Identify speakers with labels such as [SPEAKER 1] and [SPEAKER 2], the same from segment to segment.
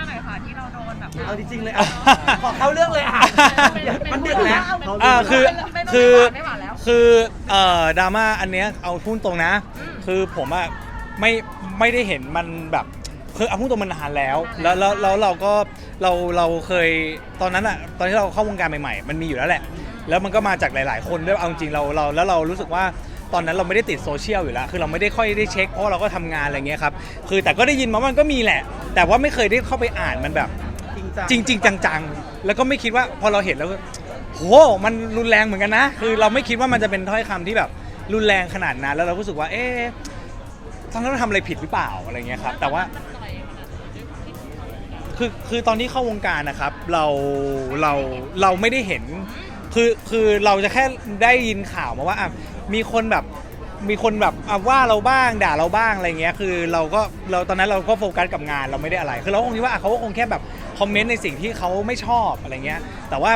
[SPEAKER 1] าม่า
[SPEAKER 2] หน่อยค่ะที่เราโดนแบบ
[SPEAKER 1] เอาจริงๆเลยอะขอเข้าเรื่องเลยอะมันดึกแล้ว
[SPEAKER 3] อ่าคือ
[SPEAKER 2] ไม่ต้อง
[SPEAKER 3] คือ
[SPEAKER 2] ไม่หวานแล้ว
[SPEAKER 3] คือเอ่อดราม่าอันเนี้ยเอาพูดตรงนะ คือผมอะไม่ไม่ได้เห็นมันแบบคือเอาพูดตรงมันนานแล้ว แล้วแล้วแล้วเราก็เราเราเคยตอนนั้นอะตอนที่เราเข้าวงการใหม่ๆ มันมีอยู่แล้วแหละ แล้วมันก็มาจากหลาย ๆ คนด้วยเอาจริงๆเราเราแล้วเรารู้สึกว่า ตอนนั้นเราไม่ได้ติดโซเชียลอยู่แล้ว คือเราไม่ได้ค่อยได้เช็ค เพราะว่าเราก็ทำงานอะไรเงี้ยครับ คือแต่ก็ได้ยินมาว่ามันก็มีแหละ แต่ว่าไม่เคยได้เข้าไปอ่านมันแบบ
[SPEAKER 1] จริงจัง
[SPEAKER 3] จริงๆจังๆ แล้วก็ไม่คิดว่าพอเราเห็นแล้วก็โหมันรุนแรงเหมือนกันนะ คือเราไม่คิดว่ามันจะเป็นถ้อยคำที่แบบรุนแรงขนาดนั้น แล้วเราก็รู้สึกว่าเอ๊ะตอนนั้นเราทำอะไรผิดหรือเปล่าอะไรเงี้ยครับ แต่ว่าคือคือตอนที่เข้าวงการนะครับ เราเราเราไม่ได้เห็นคือคือเราจะแค่ได้ยินข่าวมาว่าอะ มีคนแบบมีคนแบบอะว่าเราบ้างด่าเราบ้างอะไรเงี้ยคือเราก็เราตอนนั้นเราก็โฟกัสกับงานเราไม่ได้อะไร คือเราก็คงคิดว่าอะเขาก็คงแค่แบบคอมเมนต์ในสิ่งที่เขาไม่ชอบอะไรเงี้ยแต่ว่า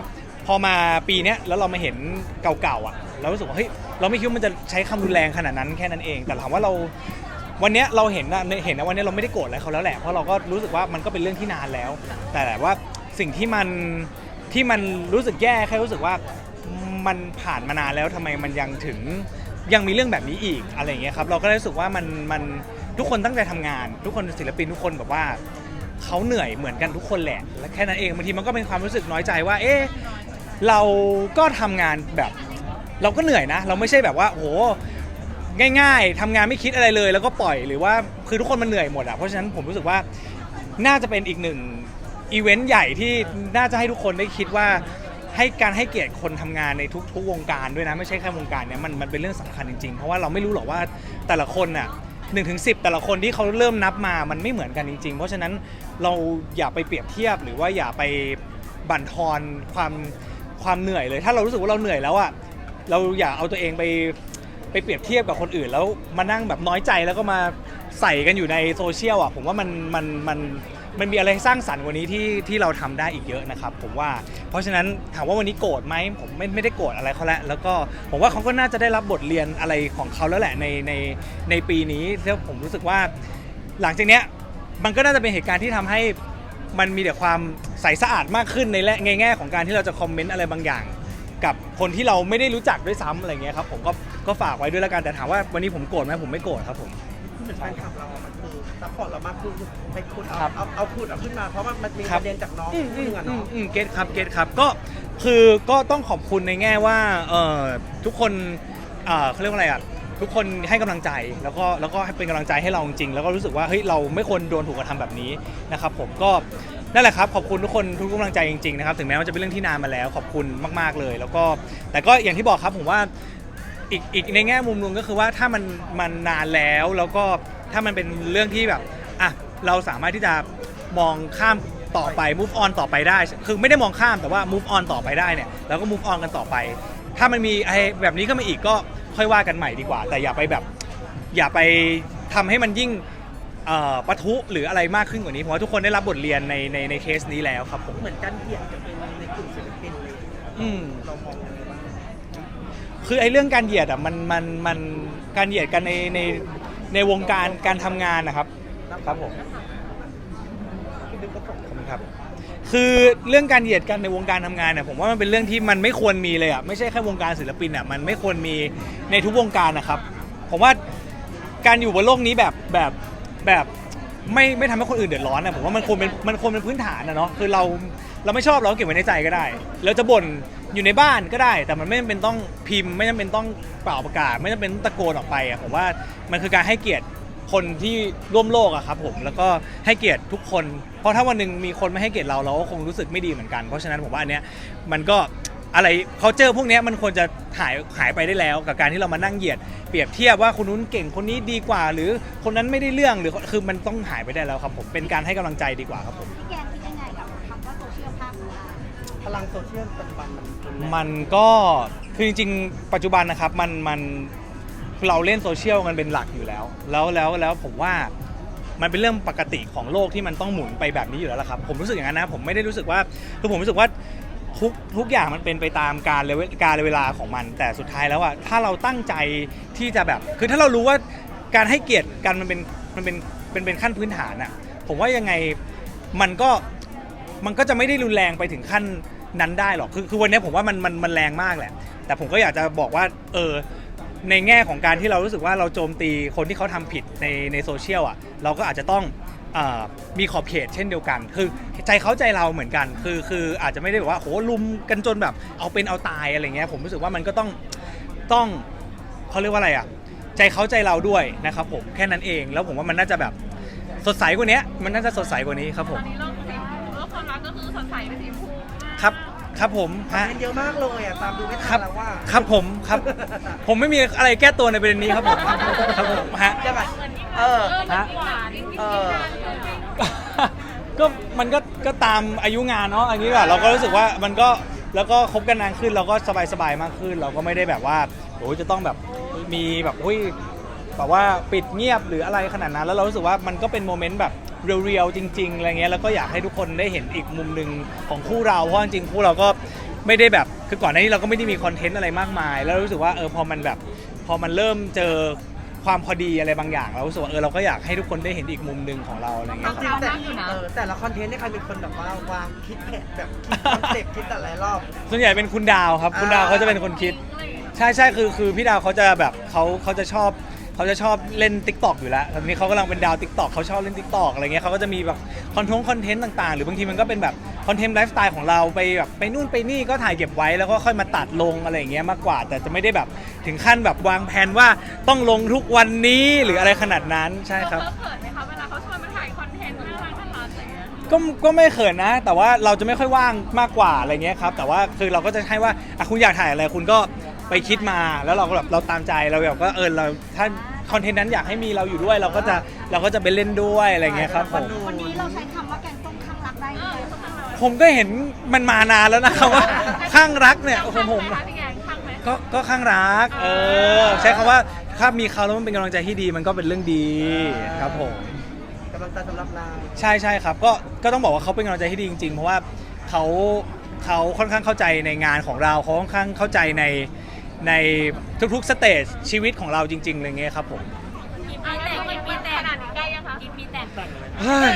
[SPEAKER 3] พอมาปีเนี้ยแล้วเรามาเห็นเก่าๆอะเรารู้สึกว่าเฮ้ยเราไม่คิดว่ามันจะใช้คำรุนแรงขนาดนั้นแค่นั้นเอง แต่ถามว่าเราวันเนี้ยเราเห็นนะเห็นนะวันเนี้ยเราไม่ได้โกรธอะไรเขาแล้วแหละเพราะเราก็รู้สึกว่ามันก็เป็นเรื่องที่นานแล้ว แต่แบบว่าสิ่งที่มันที่มันรู้สึกแย่แค่รู้สึกว่า มันผ่านมานานแล้วทำไมมันยังถึงยังมีเรื่องแบบนี้อีกอะไรอย่างเงี้ยครับเราก็เลยรู้สึกว่ามันมันทุกคนตั้งใจทำงาน ทุกคนศิลปินทุกคนแบบว่าเขาเหนื่อยเหมือนกันทุกคนแหละและแค่นั้นเองบางทีมันก็เป็นความรู้สึกน้อยใจว่า เอ๊ะเราก็ทำงานแบบ เราก็เหนื่อยนะ เราไม่ใช่แบบว่าโหง่าย ๆทำงานไม่คิดอะไรเลย แล้วก็ปล่อยหรือว่าคือทุกคนมันเหนื่อยหมดอะเพราะฉะนั้นผมรู้สึกว่าน่าจะเป็นอีกหนึ่งอีเวนต์ใหญ่ที่น่าจะให้ทุกคนได้คิดว่า ให้การให้เกียรติคนทำงานในทุก ๆ วงการด้วยนะ ไม่ใช่แค่วงการเนี้ยมันมันเป็นเรื่องสำคัญจริงๆ เพราะว่าเราไม่รู้หรอกว่าแต่ละคนน่ะหนึ่งถึงสิแต่ละคนที่เขาเริ่มนับมามันไม่เหมือนกันจริง ๆ เพราะฉะนั้นเราอย่าไปเปรียบเทียบหรือว่าอย่าไปบั่นทอนความความเหนื่อยเลย ถ้าเรารู้สึกว่าเราเหนื่อยแล้วอะเราอย่าเอาตัวเองไปไปเปรียบเทียบกับคนอื่นแล้วมานั่งแบบน้อยใจแล้วก็มาใส่กันอยู่ในโซเชียลอะผมว่ามันมันมัน มันมีอะไรสร้างสรรค์กว่านี้ที่ที่เราทำได้อีกเยอะนะครับ ผมว่า เพราะฉะนั้นถามว่าวันนี้โกรธไหมผมไม่ไม่ได้โกรธอะไรเขาแล้วแล้วก็ผมว่าเขาก็น่าจะได้รับบทเรียนอะไรของเขาแล้วแหละในในในปีนี้แล้วผมรู้สึกว่า หลังจากเนี้ยมันก็น่าจะเป็นเหตุการณ์ที่ทำให้มันมีแต่ความใสสะอาดมากขึ้นในแง่ในแง่ของการที่เราจะคอมเมนต์อะไรบางอย่าง กับคนที่เราไม่ได้รู้จักด้วยซ้ำอะไรเงี้ยครับผมก็ก็ฝากไว้ด้วยแล้วกันแต่ถามว่าวันนี้ผมโกรธไหมผมไม่โกรธครับผม
[SPEAKER 1] เหมือนแฟนคลับเราอะ มันคือซัพพอร์ตเรามากขึ้นไปขุดเอา
[SPEAKER 3] ครับ
[SPEAKER 1] เอาเอาขุดเอาขึ้นมาเพราะว่ามันมี
[SPEAKER 3] ครั
[SPEAKER 1] ป
[SPEAKER 3] บ
[SPEAKER 1] ระเด็นจากน้อง
[SPEAKER 3] อืม
[SPEAKER 1] คนนึงอะ
[SPEAKER 3] อื
[SPEAKER 1] เนาะ
[SPEAKER 3] มอืมเกตครับเกตครับก็คือก็ต้องขอบคุณในแง่ว่าเอ่อทุกคนเอ่อเขาเรียกว่าอะไรอะทุกคนให้กำลังใจแล้วก็แล้วก็ให้เป็นกำลังใจให้เราจริงๆแล้วก็รู้สึกว่าเฮ้ยเราไม่ควรโดนถูกกระทำแบบนี้นะครับผมก็นั่นแหละครับขอบคุณทุกคนทุกกำลังใจจริงๆนะครับถึงแม้ว่าจะเป็นเรื่องที่นานมาแล้วขอบคุณมากๆเลย แล้วก็แต่ก็อย่างที่บอกครับผมว่า อีกอีกในแง่มุมหนึงก็คือว่าถ้ามันมันนานแล้วแล้วก็ ถ้ามันเป็นเรื่องที่แบบอะเราสามารถที่จะมองข้ามต่อไป move on ต่อไปได้ คือไม่ได้มองข้ามแต่ว่า move on ต่อไปได้เนี่ยเราก็ move on กันต่อไป ถ้ามันมีไอ้แบบนี้ก็มาอีกก็ค่อยว่ากันใหม่ดีกว่า แต่อย่าไปแบบ อย่าไปทำให้มันยิ่งเอ่อปะทุหรืออะไรมากขึ้นกว่านี้ผมว่าทุกคนได้รับบทเรียนในในในเคสนี้แล้วครับผม
[SPEAKER 1] เหมือนกันเหยียดกันเป็นในกลุ่มศิลปินเลย
[SPEAKER 3] อืม
[SPEAKER 1] เรามองยังไงบ้าง
[SPEAKER 3] คือไอ้เรื่องการเหยียดอะมันมันมันการเหยียดกันในใน ในวงการการทำงานนะครับ ครับผมขอบคุณครับ คือเรื่องการเหยียดกันในวงการทำงานเนี่ยผมว่ามันเป็นเรื่องที่มันไม่ควรมีเลยอะไม่ใช่แค่วงการศิลปินอะมันไม่ควรมีในทุกวงการนะครับ ผมว่าการอยู่บนโลกนี้แบบแบบแบบไม่ไม่ทำให้คนอื่นเดือดร้อนนะผมว่ามันควรเป็นมันควรเป็นพื้นฐานนะเนาะคือเราเราไม่ชอบเราก็เก็บไว้ในใจก็ได้เราจะบ่น อยู่ในบ้านก็ได้ แต่มันไม่จำเป็นต้องพิมพ์ ไม่จำเป็นต้องเป่าประกาศ ไม่จำเป็นต้องตะโกนออกไปอะผมว่ามันคือการให้เกียรติคนที่ร่วมโลกอะครับผมแล้วก็ให้เกียรติทุกคน เพราะถ้าวันหนึ่งมีคนไม่ให้เกียรติเราเราก็คงรู้สึกไม่ดีเหมือนกัน เพราะฉะนั้นผมว่าอันเนี้ยมันก็อะไรเขาเจอพวกเนี้ยมันควรจะหายหายไปได้แล้ว กับการที่เรามานั่งเหยียดเปรียบเทียบว่าคนนู้นเก่งคนนี้ดีกว่า หรือคนนั้นไม่ได้เรื่องหรือคือมันต้องหายไปได้แล้วครับผมเป็นการให้กำลังใจดีกว่าครับผม
[SPEAKER 4] ลัง
[SPEAKER 1] โซเชียลปัจจุบันมันรุนแรง
[SPEAKER 3] มันก็คือจริงๆ ปัจจุบันนะครับมันมันเราเล่นโซเชียลกันเป็นหลักอยู่แล้ว แล้วแล้วแล้วผมว่ามันเป็นเรื่องปกติของโลกที่มันต้องหมุนไปแบบนี้อยู่แล้วล่ะครับ ผมรู้สึกอย่างนั้นนะผมไม่ได้รู้สึกว่าคือผมรู้สึกว่าทุกทุกอย่างมันเป็นไปตามการเลเวการเวลาของมัน แต่สุดท้ายแล้วอะถ้าเราตั้งใจที่จะแบบ คือถ้าเรารู้ว่าการให้เกียรติกันมันเป็นมันเป็นเป็นเป็นขั้นพื้นฐานอะผมว่ายังไงมันก็มันก็จะไม่ได้รุนแรงไปถึงขั้น นั้นได้หรอกคือคือวันนี้ผมว่ามันมันมันแรงมากแหละ แต่ผมก็อยากจะบอกว่าเออในแง่ของการที่เรารู้สึกว่าเราโจมตีคนที่เขาทำผิดในในโซเชียลอะเราก็อาจจะต้องมีขอบเขตเช่นเดียวกัน คือใจเขาใจเราเหมือนกัน คือคืออาจจะไม่ได้แบบว่าโหลุมกันจนแบบเอาเป็นเอาตายอะไรเงี้ยผมรู้สึกว่ามันก็ต้องต้องเขาเรียกว่าอะไรอะใจเขาใจเราด้วยนะครับผมแค่นั้นเองแล้วผมว่ามันน่าจะแบบสดใสกว่านี้มันน่าจะสดใสกว่านี้ครับผ
[SPEAKER 2] ตอนนี้โลกความรักก็คือสดใสเป็นสีชมพูม
[SPEAKER 3] ครับครับผมฮะ
[SPEAKER 1] เห็นเยอะมากเลยอะตามดูไม่
[SPEAKER 3] ค
[SPEAKER 1] ทั
[SPEAKER 3] รั
[SPEAKER 1] น
[SPEAKER 3] บ
[SPEAKER 1] แล้วว่า
[SPEAKER 3] ครับผมครับ ผมไม่มีอะไรแก้ตัวในประเด็นนี้ครับผมครับผมฮะ
[SPEAKER 1] ใช่ไหมเออ
[SPEAKER 2] เออมันหวานยิ่ง
[SPEAKER 1] เอ
[SPEAKER 2] ยิ่ง
[SPEAKER 1] อ
[SPEAKER 2] นานเลย
[SPEAKER 3] ก็มันก็ก็ตามอายุงานเนาะอันนี้แบบเราก็รู้สึกว่ามันก็แล้วก็คบกันนานขึ้นเราก็สบายสบายๆมากขึ้น เราก็ไม่ได้แบบว่าโอ้ยจะต้องแบบมีแบบอุ้ย แบบว่าปิดเงียบหรืออะไรขนาดนั้น แล้วเรารู้สึกว่ามันก็เป็นโมเมนต์แบบเรียวๆจริงๆอะไรเงี้ยแล้วก็อยากให้ทุกคนได้เห็นอีกมุมหนึ่งของคู่เราเพราะจริงๆคู่เราก็ไม่ได้แบบคือก่อนหน้านี้เราก็ไม่ได้มีคอนเทนต์อะไรมากมาย แล้วรู้สึกว่าเออพอมันแบบพอมันเริ่มเจอความพอดีอะไรบางอย่างเรารู้สึกว่าเออเราก็อยากให้ทุกคนได้เห็นอีกมุมหนึ่งของเราอะไรเงี้ย
[SPEAKER 1] จริงๆแต่เออแต่ละคอนเทนต์เนี่ยใครเป็นคนแบบว่าวางคิดแผนแบบคิดคอนเซ็ปต์คิดแต่หลายรอบ
[SPEAKER 3] ส่วนใหญ่เป็นคุณดาวครับ คุณดาวเขาจะเป็นคนคิด ใช่ใช่คือคือพี่ดาวเขาจะแบบเขาเขาจะชอบ เขาจะชอบเล่น t ิ k t o k อยู่แล้วตอนนี้เขากำลังเป็นดาว t ิ k t o k เขาชอบเล่น t ิ k t o k อะไรเงี้ยเขาก็จะมีแบบคอนทงคอนเทนต์ต่างๆ หรือบางทีมันก็เป็นแบบคอนเทนต์ไลฟ์สไตล์ของเราไปแบบไปนู่นไปนี่ก็ถ่ายเก็บไว้แล้วก็ค่อยมาตัดลงอะไรอย่างเงี้ยมากกว่า แต่จะไม่ได้แบบถึงขั้นแบบวางแผนว่าต้องลงทุกวันนี้หรืออะไรขนาดนั้นใช่ครับ
[SPEAKER 2] เเขินไหมคะเวลาเขาชวนมาถ่ายคอนเทนต์น่ารักน่ารักอะไรอย่างเงี้ย
[SPEAKER 3] ก็ก็ไม่เขินนะ แต่ว่าเราจะไม่ค่อยว่างมากกว่าอะไรเงี้ยครับแต่ว่าคือเราก็จะให้ว่าอะคุณอยากถ่ายอะไรคุณก็ไปคิดมาแล้วเราก็แบบเราตามใจเราแบบก็เออเราถ้า คอนเทนต์นั้นอยากให้มีเราอยู่ด้วย เราก็จะเราก็จะไปเล่นด้วยอะไรเงี้ยครับผม
[SPEAKER 4] วันนี้เราใช้คำว่าแกงส้มข้างรักได้ไหม
[SPEAKER 3] ผมก็เห็นมันมานานแล้วนะครับว่าข้างรักเนี่ยผมผม
[SPEAKER 2] ข้างไหมคะพี่แกงข้างไหม
[SPEAKER 3] ก็ก็ข้างรัก เออ ใช้คำว่าถ้ามีเขาแล้วมันเป็นกำลังใจที่ดีมันก็เป็นเรื่องดีครับผม
[SPEAKER 1] กำลังใจสำหรับนาย
[SPEAKER 3] ใช่ใช่ครับ ก็ก็ต้องบอกว่าเขาเป็นกำลังใจที่ดีจริง ๆ เพราะว่าเขาเขาค่อนข้างเข้าใจในงานของเราเขาค่อนข้างเข้าใจใน ในทุกๆสเตจชีวิตของเราจริงๆอะไรเงี้ยครับผม
[SPEAKER 2] กี่ปีแต่งกี่ปีแต่งขนาดนี้ใกล้ยังคะกี่ปีแต่ง
[SPEAKER 3] เฮ้ย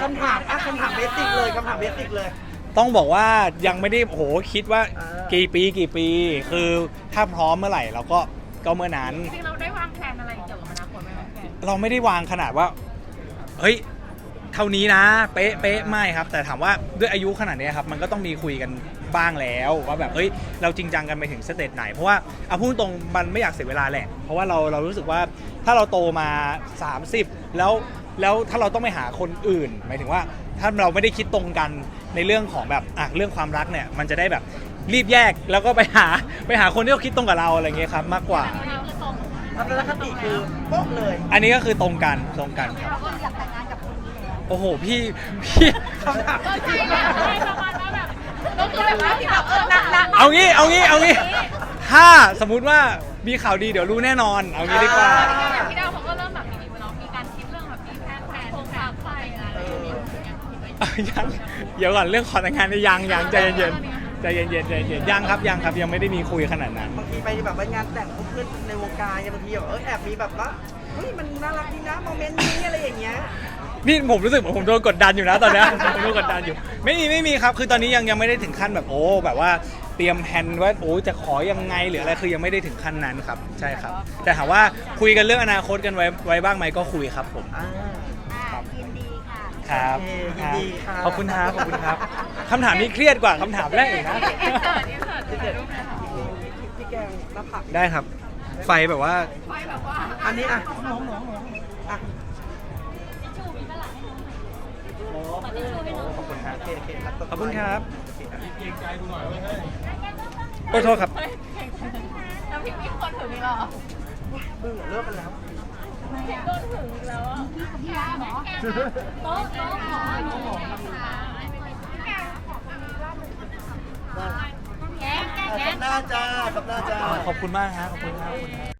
[SPEAKER 1] คำถามอะคำถามเบสิกเลยคำถามเบสิกเลย
[SPEAKER 3] ต้องบอกว่ายังไม่ได้โอ้โหคิดว่า
[SPEAKER 1] เออ
[SPEAKER 3] กี่ปีกี่ปี คือถ้าพร้อมเมื่อไหร่เราก็ก็เมื่อนั้น
[SPEAKER 2] จริงๆเราได้วางแผนอะไรเกี่ยวกับอนาคตไหมคะพี่แกง
[SPEAKER 3] เราไม่ได้วางขนาดว่า เฮ้ย เท่านี้นะเป๊ะเป๊ะไม่ครับ แต่ถามว่าด้วยอายุขนาดเนี้ยครับมันก็ต้องมีคุยกันบ้างแล้วว่าแบบเอ้ยเราจริงจังกันไปถึงสเตจไหน เพราะว่าเอาพูดตรงๆมันไม่อยากเสียเวลาแหละ เพราะว่าเราเรารู้สึกว่าถ้าเราโตมา 30 แล้วแล้วถ้าเราต้องไปหาคนอื่น หมายถึงว่าถ้าเราไม่ได้คิดตรงกันในเรื่องของแบบอะเรื่องความรักเนี่ยมันจะได้แบบรีบแยกแล้วก็ไปหาไปหาคนที่เขาคิดตรงกับเราอะไรเงี้ยครับมากกว่า
[SPEAKER 1] ทัศนคติคือโป๊ะเลย
[SPEAKER 3] อันนี้ก็คือตรงกันตรงกันครับ
[SPEAKER 4] เราก็อยากแต่ง
[SPEAKER 3] โอ้โหพี่พี่
[SPEAKER 1] คำถาม
[SPEAKER 2] ก็ใช่แหละใช่ประมาณว่าแบบก็คือแบบว่าที่แบบเออหนักหนัก
[SPEAKER 3] เอางี้เอางี้เอางี้ ถ้าสมมุติว่ามีข่าวดีเดี๋ยวรู้แน่นอน เอางี้ดีกว่า
[SPEAKER 2] อย่างพี่ดาวเขาก็เริ่มแบบมีเนาะมีการคิดเรื่องแบบมีแผนแผนโครงการไฟอะไรอย่างเงี้ย
[SPEAKER 3] ยังเดี๋ยวก่อนเรื่องขอแต่งงานนี่ยังยังใจเย็นๆใจเย็นๆใจเย็นๆยังครับยังครับยังไม่ได้มีคุยขนาดนั้น
[SPEAKER 1] บางทีไปแบบว่างานแต่งเพื่อนในวงการเนี่ยบางทีแบบเออแอบมีแบบว่าเฮ้ยมันน่ารักดีนะโมเมนต์นี้อะไรอย่างเงี้ย
[SPEAKER 3] นี่ผมรู้สึกเหมือนผมโดนกดดันอยู่นะตอนเนี้ยผมโดนกดดันอยู่ ไม่มีไม่มีครับ คือตอนนี้ยังยังไม่ได้ถึงขั้นแบบโอ้แบบว่าเตรียมแผนว่าโอ้จะขอยังไงหรืออะไรคือยังไม่ได้ถึงขั้นนั้นครับ ใช่ครับ แต่ถามว่าคุยกันเรื่องอนาคตกันไว้ไว้บ้างไหมก็คุยครับผม
[SPEAKER 1] อ่า
[SPEAKER 4] อ่ายินดีค่ะ
[SPEAKER 3] ครับ
[SPEAKER 1] โอเคยินดีครับ
[SPEAKER 3] ขอบคุณครับขอบคุณครับคำถามนี้เครียดกว่าคำถามแรกอีกนะ
[SPEAKER 2] อินเสิร์ตอินเสิร์ต
[SPEAKER 1] ที่
[SPEAKER 2] ถ่า
[SPEAKER 1] เกิ
[SPEAKER 2] ย
[SPEAKER 1] ด
[SPEAKER 2] รูปหน่อยค่ะ
[SPEAKER 1] พี่แกงหน้าผัก
[SPEAKER 3] ได้ครับ ไฟแบบว่า
[SPEAKER 2] ไฟแบบว่า
[SPEAKER 1] อันนี้อะอะ
[SPEAKER 3] ขอบคุณครับ
[SPEAKER 1] โอเคโอเครับต่
[SPEAKER 3] ขอบคุณครับ
[SPEAKER 1] โอเคอะ
[SPEAKER 3] โอ้โทษครับ
[SPEAKER 2] เฮ้ยแล้วพี่มีคนถึงนี่เหรอ
[SPEAKER 1] เพิ่งเลิกกันแล้ว
[SPEAKER 2] โดนถึงอีกแล้วอะ
[SPEAKER 4] พี่รักเหรอ
[SPEAKER 2] โต๊ะโต๊ะหมอหนูแกงแกงแกง
[SPEAKER 1] หน้าจ้ากับหน้าจ้า
[SPEAKER 3] ขอบคุณมากครับขอบคุณครับ